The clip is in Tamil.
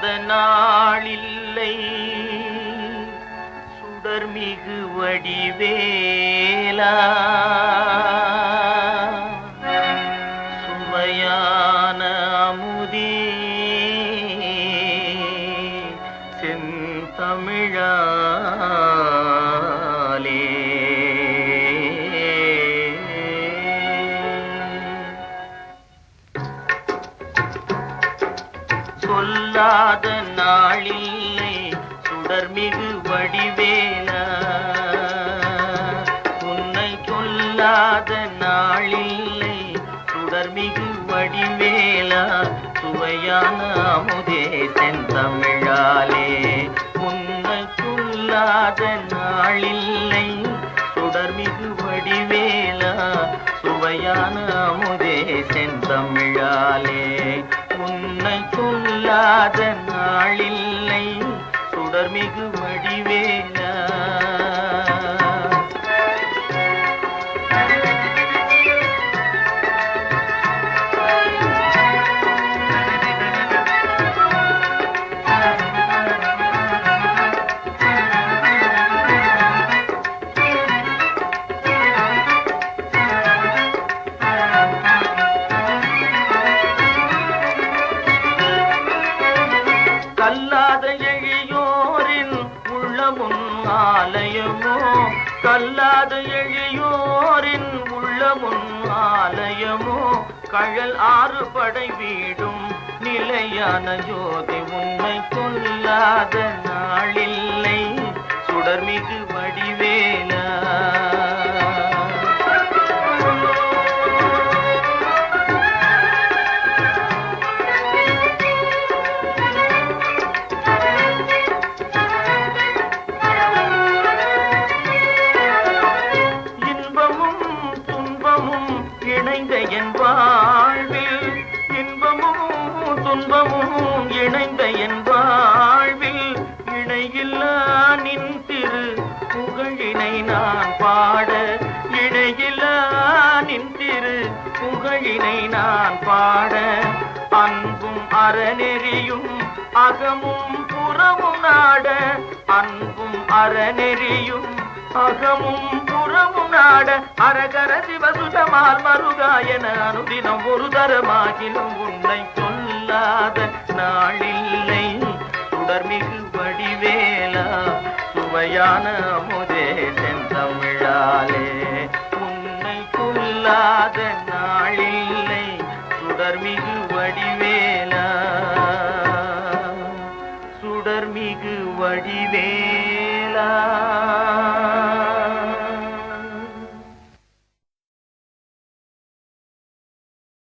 சொல்லாத நாளில்லை சுடர்மிகு வடிவேலா. சுவையான அமுதே. செந்தமிழா சொல்லாத நாளில்லை சுடர்மிகு வடிவேலா. உன்னை சொல்லாத நாளில்லை சுடர்மிகு வடிவேலா. சுவையான அமுதே செந்தமிழாலே. உன்னை சொல்லாத நாளில்லை சுடர்மிகு வடிவேலா. சுவையான அமுதே செந்தமிழாலே. உன்னை இல்லாத நாளில்லை. சுடர்மிகு வடிவேலா உள்ளமுன் ஆலயமோ? கல்லாத எழியோரின் உள்ளமுன் ஆலயமோ? கழல் ஆறு படை வீடும் நிலையான ஜோதி உண்மை கொல்லாத இணைந்த என் வாழ்வில் இன்பமும் துன்பமும் இணைந்த என் வாழ்வில் இணையில்லா நின் திரு புகழினை நான் பாட இணையில்லா நின் திரு புகழினை நான் பாட. அன்பும் அறநெறியும் அகமும் புறமும் நாட அன்பும் அறநெறியும் அகமும் புறமும் நாட அரகர சிவசுதமால் மருகாயன அனுதினம் ஒரு தரமாகினும் உன்னை சொல்லாத நாளில்லை. சுடர்மிகு வடிவேலா சுவையான அமுதே செந்தமிழாலே உன்னை கொல்லாத